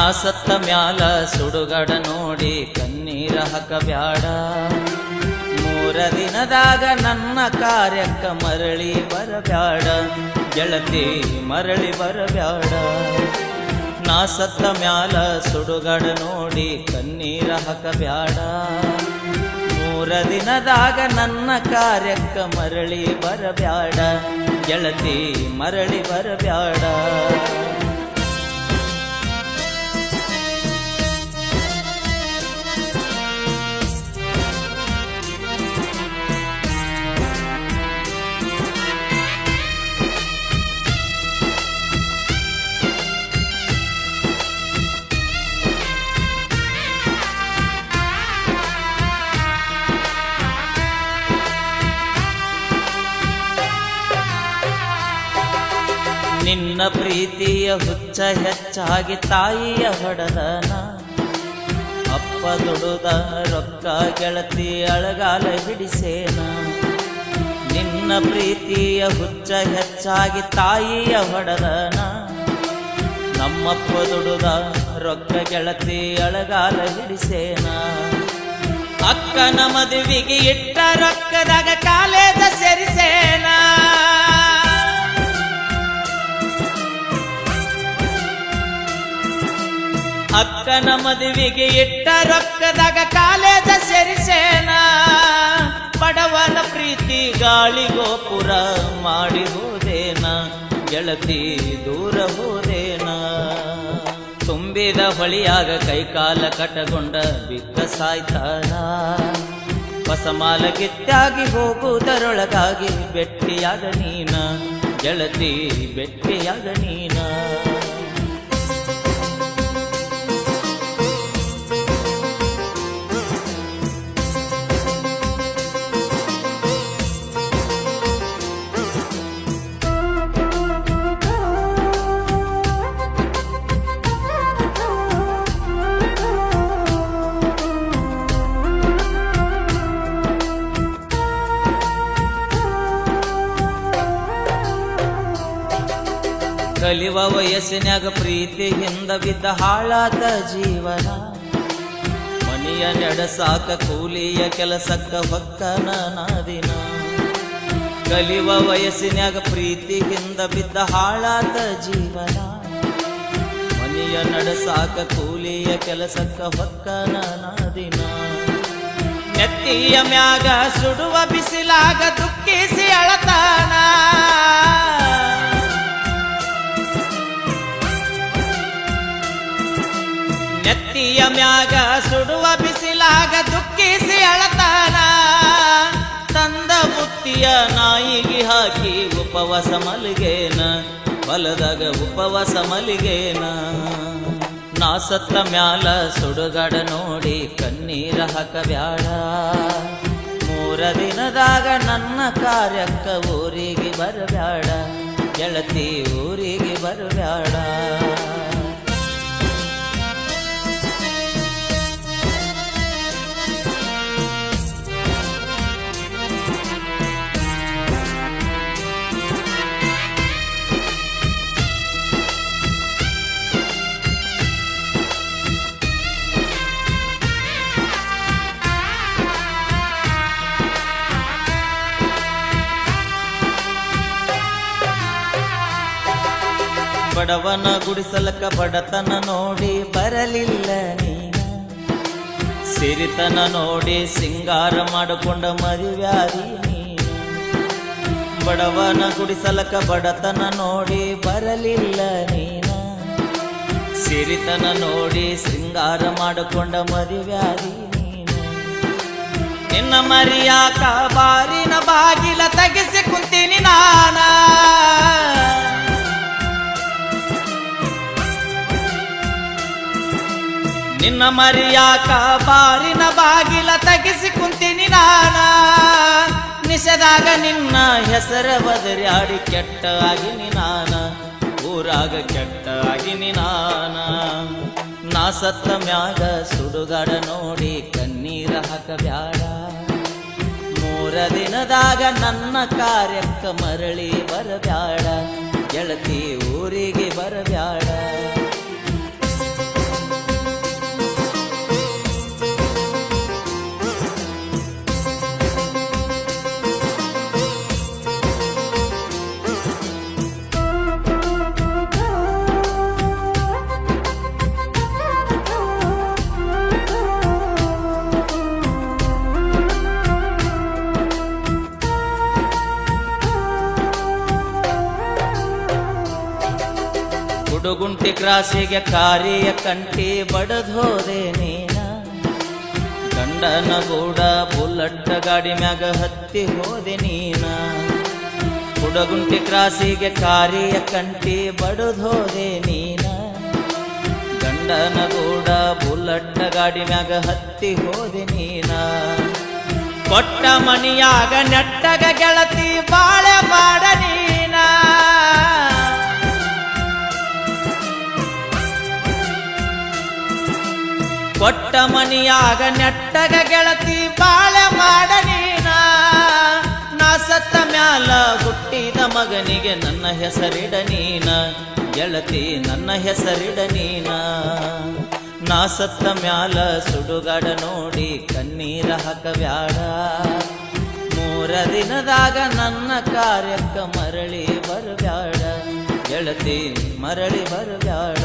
ನಾ ಸತ್ತ ಮ್ಯಾಲ ಸುಡುಗಡ ನೋಡಿ ಕಣ್ಣೀರ ಹಾಕಬ್ಯಾಡ. ಮೂರ ದಿನದಾಗ ನನ್ನ ಕಾರ್ಯಕ್ಕ ಮರಳಿ ಬರಬ್ಯಾಡ. ಗೆಳತಿ ಮರಳಿ ಬರಬ್ಯಾಡ. ನಾ ಸತ್ತ ಮ್ಯಾಲ ಸುಡುಗಡ ನೋಡಿ ಕಣ್ಣೀರ ಹಾಕಬ್ಯಾಡ. ಮೂರ ದಿನದಾಗ ನನ್ನ ಕಾರ್ಯಕ್ಕ ಮರಳಿ ಬರಬ್ಯಾಡ. ಗೆಳತಿ ಮರಳಿ ಬರಬ್ಯಾಡ. ನಿನ್ನ ಪ್ರೀತಿಯ ಹುಚ್ಚ ಹೆಚ್ಚಾಗಿ ತಾಯಿಯ ಹೊಡೆದನ. ಅಪ್ಪ ದುಡುದ ರೊಕ್ಕ ಗೆಳತಿ ಅಳಗಾಲ ಹಿಡಿಸೇನ. ನಿನ್ನ ಪ್ರೀತಿಯ ಹುಚ್ಚ ಹೆಚ್ಚಾಗಿ ತಾಯಿಯ ಹೊಡೆದನ. ನಮ್ಮಪ್ಪ ದುಡುದ ರೊಕ್ಕ ಗೆಳತಿ ಅಳಗಾಲ ಹಿಡಿಸೇನ. ಅಕ್ಕನ ಮದುವಿಗೆ ಇಟ್ಟ ರೊಕ್ಕದಾಗ ಕಾಲೇದ ಸೇರಿಸೇನ. ಅಕ್ಕನ ಮದುವೆಗೆ ಇಟ್ಟ ರೊಕ್ಕದಾಗ ಕಾಲೇಜ ಸೇರಿಸೇನ? ಬಡವನ ಪ್ರೀತಿ ಗಾಳಿ ಗೋಪುರ ಮಾಡಿ ಹೋದೇನ? ಗೆಳತಿ ದೂರ ಹೋದೇನ? ತುಂಬಿದ ಹೊಳಿಯಾಗ ಕೈಕಾಲ ಕಟಗೊಂಡ ಬಿಕ್ಕ ಸಾಯ್ತಾನ? ಹೊಸಮಾಲ ಹೋಗು ಹೋಗುವುದರೊಳಗಾಗಿ ಬೆಟ್ಟಿಯಾದ ನೀನ? ಗೆಳತಿ ಬೆಟ್ಟಿಯಾದ ನೀನ? ಕಲಿವ ವಯಸ್ಸಿನಾಗ ಪ್ರೀತಿಯಿಂದ ಬಿದ್ದ ಹಾಳಾದ ಜೀವನ. ಮನೆಯ ನಡೆಸಾಕ ಕೂಲಿಯ ಕೆಲಸಕ್ಕ ಹೊಕ್ಕನ ನಾದಿನ ಕಲಿವ ವಯಸ್ಸಿನಾಗ ಪ್ರೀತಿಯಿಂದ ಬಿದ್ದ ಹಾಳಾದ ಜೀವನ. ಮನೆಯ ನಡೆಸಾಕ ಕೂಲಿಯ ಕೆಲಸಕ್ಕ ಹೊಕ್ಕನ ನಾದಿನ ನೆತ್ತಿಯ ಮ್ಯಾಗ ಸುಡುವ ಬಿಸಿಲಾಗ ದುಃಖಿಸಿ ಅಳತಾನ. ನೆತ್ತಿಯ ಮ್ಯಾಗ ಸುಡುವ ಬಿಸಿಲಾಗ ದುಃಖಿಸಿ ಅಳತಾನ. ತಂದ ಬುತ್ತಿಯ ನಾಯಿಗೆ ಹಾಕಿ ಉಪವಾಸ ಮಲಿಗೇನ. ಹೊಲದಾಗ ಉಪವಾಸ ಮಲಿಗೇನ. ನಾ ಸತ್ತ ಮ್ಯಾಲ ಸುಡುಗಡ ನೋಡಿ ಕಣ್ಣೀರ ಹಾಕಬ್ಯಾಡ. ಮೂರ ದಿನದಾಗ ನನ್ನ ಕಾರ್ಯಕ್ಕ ಊರಿಗೆ ಬರಬ್ಯಾಡ. ಗೆಳತಿ ಊರಿಗೆ ಬರಬ್ಯಾಡ. ಬಡವನ ಗುಡಿಸಲಕ ಬಡತನ ನೋಡಿ ಬರಲಿಲ್ಲ ನೀನ. ಸಿರಿತನ ನೋಡಿ ಸಿಂಗಾರ ಮಾಡಿಕೊಂಡ ಮರಿವ್ಯಾರಿ ನೀನು. ಬಡವನ ಗುಡಿಸಲಕ ಬಡತನ ನೋಡಿ ಬರಲಿಲ್ಲ ನೀನ. ಸಿರಿತನ ನೋಡಿ ಸಿಂಗಾರ ಮಾಡಿಕೊಂಡ ನೀನು. ನಿನ್ನ ಮರಿಯಾಕ ಬಾರಿನ ಬಾಗಿಲ ತೆಗೆಸಿ ಕುಂತೀನಿ ನಾನ. ನಿನ್ನ ಮರಿಯಾಕ ಬಾರಿನ ಬಾಗಿಲ ತಗಿಸಿ ಕುಂತೀನಿ ನಾನ. ನಿಸದಾಗ ನಿನ್ನ ಹೆಸರ ಬದರ್ಯಾಡಿ ಕೆಟ್ಟ ಆಗಿನಿ ನಾನ. ಊರಾಗ ಕೆಟ್ಟ ಆಗಿನಿ ನಾನ. ನಾ ಸತ್ತ ಮ್ಯಾಗ ಸುಡುಗಾಡ ನೋಡಿ ಕಣ್ಣೀರ ಹಾಕಬ್ಯಾಡ. ಮೂರ ದಿನದಾಗ ನನ್ನ ಕಾರ್ಯಕ್ಕ ಮರಳಿ ಬರಬ್ಯಾಡ. ಗೆಳತಿ ಊರಿಗೆ ಬರಬ್ಯಾಡ. ಹುಡುಗುಂಟಿ ಕ್ರಾಸಿಗೆ ಕಾರಿಯ ಕಂಟಿ ಬಡದೋದೆ ನೀನ. ಗಂಡನ ಗೂಡ ಬುಲ್ಲಟ್ಟ ಗಾಡಿ ಮ್ಯಾಗ ಹತ್ತಿ ಹೋದೆ ನೀನ. ಗುಡಗುಂಟಿ ಕ್ರಾಸಿಗೆ ಕಾರಿಯ ಕಂಟಿ ಬಡದೋದೆ ನೀನ. ಗಂಡನ ಗೂಡ ಬುಲ್ಲಟ್ಟ ಗಾಡಿ ಮ್ಯಾಗ ಹತ್ತಿ ಹೋದೆ ನೀನ. ಕೊಟ್ಟ ಮನಿಯಾಗ ನೆಟ್ಟಗ ಗೆಳತಿ ಮನಿಯಾಗ ನೆಟ್ಟಗ ಗೆಳತಿ ಬಾಳೆ ಮಾಡ ನೀನ. ನಾ ಸತ್ತ ಮ್ಯಾಲ ಹುಟ್ಟಿದ ಮಗನಿಗೆ ನನ್ನ ಹೆಸರಿಡ ನೀನ. ಗೆಳತಿ, ನನ್ನ ಹೆಸರಿಡ ನೀನ. ನಾ ಸತ್ತ ಮ್ಯಾಲ ಸುಡುಗಾಡ ನೋಡಿ ಕಣ್ಣೀರ ಹಾಕಬ್ಯಾಡ ಮೂರ ದಿನದಾಗ ನನ್ನ ಕಾರ್ಯಕ್ಕ ಮರಳಿ ಬರಬ್ಯಾಡ ಗೆಳತಿ, ಮರಳಿ ಬರಬ್ಯಾಡ